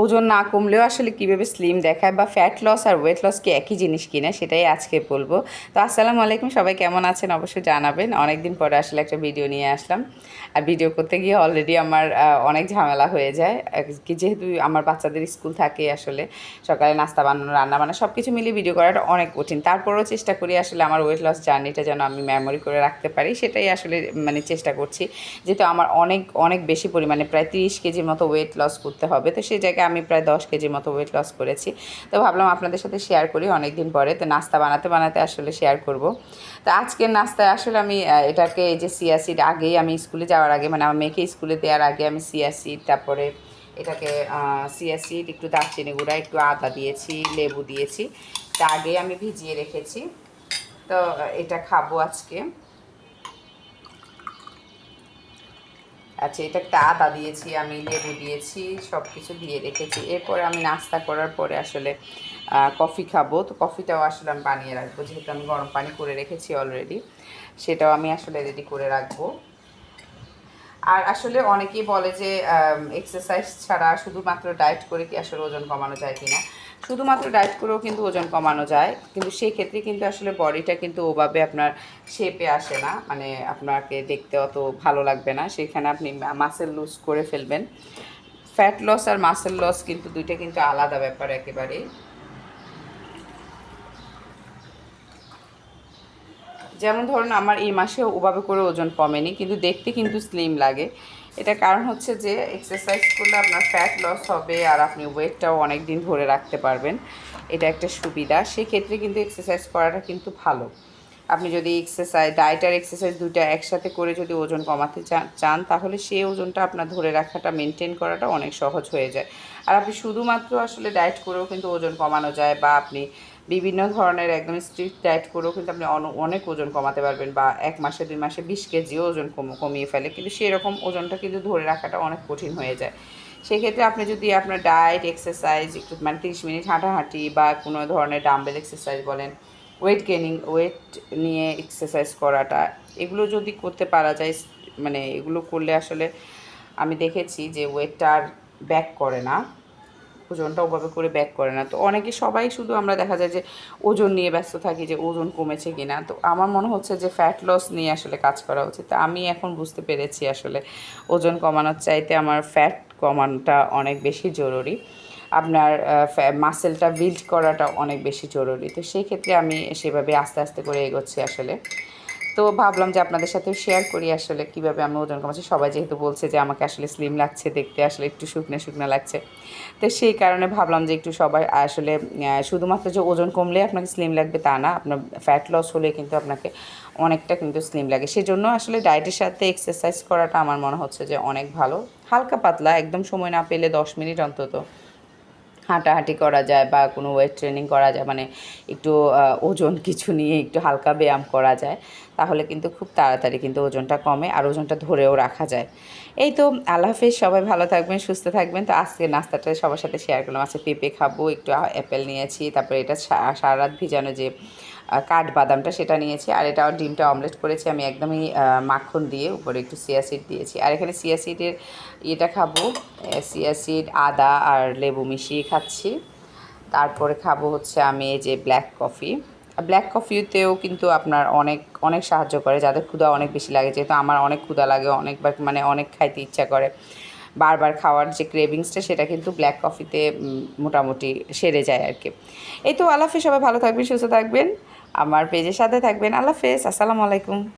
ওজন না কমলেও আসলে কীভাবে স্লিম দেখায় বা ফ্যাট লস আর ওয়েট লস কি একই জিনিস কিনা সেটাই আজকে বলব। তো আসসালামু আলাইকুম, সবাই কেমন আছেন অবশ্যই জানাবেন। অনেকদিন পরে আসলে একটা ভিডিও নিয়ে আসলাম। আর ভিডিও করতে গিয়ে অলরেডি আমার অনেক ঝামেলা হয়ে যায়। কি যেহেতু আমার বাচ্চাদের স্কুল থাকে আসলে, সকালে নাস্তা বানানো, রান্না বান্না সব কিছু মিলিয়ে ভিডিও করাটা অনেক কঠিন। তারপরেও চেষ্টা করি আসলে আমার ওয়েট লস জার্নিটা যেন আমি মেমোরি করে রাখতে পারি, সেটাই আসলে মানে চেষ্টা করছি। যেহেতু আমার অনেক অনেক বেশি পরিমাণে, প্রায় তিরিশ কেজির মতো ওয়েট লস করতে হবে, তো সেই জায়গায় আমি প্রায় দশ কেজির মতো ওয়েট লস করেছি। তো ভাবলাম আপনাদের সাথে শেয়ার করি অনেক দিন পরে। তো নাস্তা বানাতে বানাতে আসলে শেয়ার করব। তো আজকের নাস্তায় আসলে আমি এটাকে এই যে সিয়াসিড আগেই আমি স্কুলে যাওয়ার আগে মানে আমার মেয়েকে স্কুলে দেওয়ার আগে আমি সিয়াসিড তারপরে এটাকে সিয়াসিড একটু দারচিনি গুঁড়া, একটু আদা দিয়েছি, লেবু দিয়েছি। তা আগে আমি ভিজিয়ে রেখেছি। তো এটা খাব আজকে। আচ্ছা এটা একটা আদা দিয়েছি, আমি লেবু দিয়েছি সব কিছু দিয়ে রেখেছি। এরপরে আমি নাস্তা করার পরে আসলে কফি খাব। তো কফিটাও আসলে আমি বানিয়ে রাখব, যেহেতু আমি গরম পানি করে রেখেছি অলরেডি সেটাও আমি আসলে রেডি করে রাখব। আর আসলে অনেকেই বলে যে এক্সারসাইজ ছাড়া শুধুমাত্র ডায়েট করে কি আসলে ওজন কমানো যায় কিনা? শুধুমাত্র ডায়েট করেও কিন্তু ওজন কমানো যায়, কিন্তু সেই ক্ষেত্রে কিন্তু আসলে বডিটা কিন্তু ওভাবে আপনার শেপে আসে না মানে আপনাকে দেখতে অত ভালো লাগবে না। সেখানে আপনি মাসেল লুজ করে ফেলবেন। ফ্যাট লস আর মাসেল লস কিন্তু দুইটা কিন্তু আলাদা ব্যাপার একেবারেই। যেমন ধরুন আমার এই মাসে ওভাবে করে ওজন কমেনি, কিন্তু দেখতে কিন্তু স্লিম লাগে। এটা কারণ হচ্ছে যে এক্সারসাইজ করলে আপনার ফ্যাট লস হবে আর আপনি ওয়েটটাও অনেক দিন ধরে রাখতে পারবেন। এটা একটা সুবিধা। সেক্ষেত্রে কিন্তু এক্সারসাইজ করাটা কিন্তু ভালো। আপনি যদি এক্সারসাইজ ডায়েট আর এক্সারসাইজ দুইটা একসাথে করে যদি ওজন কমাতে চান, তাহলে সেই ওজনটা আপনার ধরে রাখাটা মেনটেন করাটা অনেক সহজ হয়ে যায়। আর আপনি শুধুমাত্র আসলে ডায়েট করেও কিন্তু ওজন কমানো যায় বা আপনি বিভিন্ন ধরনের একদম স্ট্রিক্ট ডায়েট করেও কিন্তু আপনি অন- অনেক ওজন কমাতে পারবেন বা এক মাসে, দুই মাসে বিশ কেজিও ওজন কমিয়ে ফেলে। কিন্তু সেরকম ওজনটা কিন্তু ধরে রাখাটা অনেক কঠিন হয়ে যায়। সেক্ষেত্রে আপনি যদি আপনার ডায়েট এক্সারসাইজ একটু মানে তিরিশ মিনিট হাঁটাহাঁটি বা কোনো ধরনের ডাম্বেল এক্সারসাইজ বলেন ওয়েট গেনিং ওয়েট নিয়ে এক্সারসাইজ করাটা, এগুলো যদি করতে পারা যায় মানে এগুলো করলে আসলে আমি দেখেছি যে ওয়েটটা আর ব্যাক করে না। ওজনটা ওভাবে করে ব্যাক করে না। তো অনেকে সবাই শুধু আমরা দেখা যায় যে ওজন নিয়ে ব্যস্ত থাকি যে ওজন কমেছে কিনা। তো আমার মনে হচ্ছে যে ফ্যাট লস নিয়ে আসলে কাজ করা উচিত। তা আমি এখন বুঝতে পেরেছি আসলে ওজন কমানোর চাইতে আমার ফ্যাট কমানোটা অনেক বেশি জরুরি। আপনার মাসেলটা বিল্ড করাটা অনেক বেশি জরুরি। তো সেই ক্ষেত্রে আমি সেভাবে আস্তে আস্তে করে এগোচ্ছি আসলে। তো ভাবলাম যে আপনাদের সাথে শেয়ার করি আসলে কীভাবে আমি ওজন কমাচ্ছি। সবাই যেহেতু বলছে যে আমাকে আসলে স্লিম লাগছে, দেখতে আসলে একটু শুকনো শুকনো লাগছে। তো সেই কারণে ভাবলাম যে একটু সবাই আসলে শুধুমাত্র যে ওজন কমলে আপনাকে স্লিম লাগবে তা না, আপনার ফ্যাট লস হলে কিন্তু আপনাকে অনেকটা কিন্তু স্লিম লাগে। সেজন্য আসলে ডায়েটের সাথে এক্সারসাইজ করাটা আমার মনে হচ্ছে যে অনেক ভালো। হালকা পাতলা, একদম সময় না পেলে দশ মিনিট অন্তত। হাঁটাহাঁটি করা যায় বা কোনো ওয়েট ট্রেনিং করা যায় মানে একটু ওজন কিছু নিয়ে একটু হালকা ব্যায়াম করা যায়, তাহলে কিন্তু খুব তাড়াতাড়ি কিন্তু ওজনটা কমে আর ওজনটা ধরেও রাখা যায়। এই তো, আল্লাহ হাফেজ, সবাই ভালো থাকবেন, সুস্থ থাকবেন। তো আজকে নাস্তাটা সবার সাথে শেয়ার করলাম। আজকে পেঁপে খাব, একটু অ্যাপেল নিয়েছি, তারপরে এটা সারা রাত ভিজানো যে কাঠবাদামটা সেটা নিয়েছি, আর এটা ডিমটা অমলেট করেছি, আমি একদমই মাখন দিয়ে উপরে একটু সিয়াসিড দিয়েছি। আর এখানে সিয়াসিডের ইয়েটা খাব সিয়াসিড আদা আর লেবু মিশিয়ে খাচ্ছি। তারপরে খাব হচ্ছে আমি যে ব্ল্যাক কফি ব্ল্যাক কফিতেও কিন্তু আপনার অনেক অনেক সাহায্য করে, যাদের ক্ষুধা অনেক বেশি লাগে, যেহেতু আমার অনেক ক্ষুধা লাগে, অনেকবার মানে অনেক খাইতে ইচ্ছা করে। বারবার খাওয়ার যে ক্রেভিংসটা সেটা কিন্তু ব্ল্যাক কফিতে মোটামুটি সেরে যায় আর কি। এই তো, আল্লাহ সবাই ভালো থাকবেন, সুস্থ থাকবেন। আমার পেজের সাথে থাকবেন। আল্লাহ হাফেজ। আসসালামু আলাইকুম।